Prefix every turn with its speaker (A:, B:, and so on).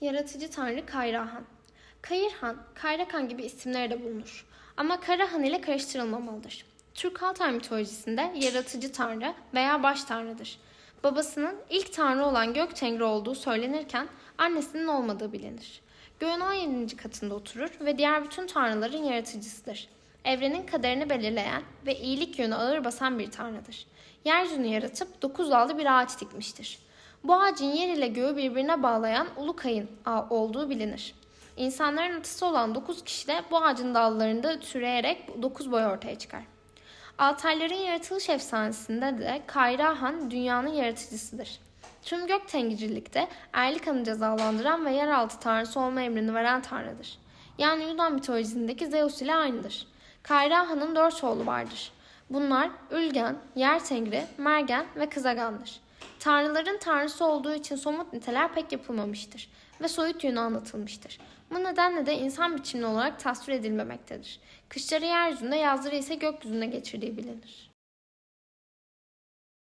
A: Yaratıcı Tanrı Kayrahan Kayırhan, Kayrakan gibi isimleri de bulunur. Ama Karahan ile karıştırılmamalıdır. Türk Altay mitolojisinde yaratıcı tanrı veya baş tanrıdır. Babasının ilk tanrı olan gök tengri olduğu söylenirken annesinin olmadığı bilinir. Göğün 17. katında oturur ve diğer bütün tanrıların yaratıcısıdır. Evrenin kaderini belirleyen ve iyilik yönü ağır basan bir tanrıdır. Yeryüzünü yaratıp dokuz dallı bir ağaç dikmiştir. Bu ağacın yer ile göğü birbirine bağlayan ulu kayın ağı olduğu bilinir. İnsanların atısı olan dokuz kişi de bu ağacın dallarında türeyerek dokuz boy ortaya çıkar. Altayların yaratılış efsanesinde de Kayra Han dünyanın yaratıcısıdır. Tüm gök tencirlikte erlik hanı cezalandıran ve yeraltı tanrısı olma emrini veren tanrıdır. Yani Yunan mitolojisindeki Zeus ile aynıdır. Kayra Han'ın dört oğlu vardır. Bunlar Ülgen, Yer Tengri, Mergen ve Kızagan'dır. Tanrıların tanrısı olduğu için somut niteler pek yapılmamıştır ve soyut yönü anlatılmıştır. Bu nedenle de insan biçimli olarak tasvir edilmemektedir. Kışları yeryüzünde, yazları ise gökyüzünde geçirdiği bilinir.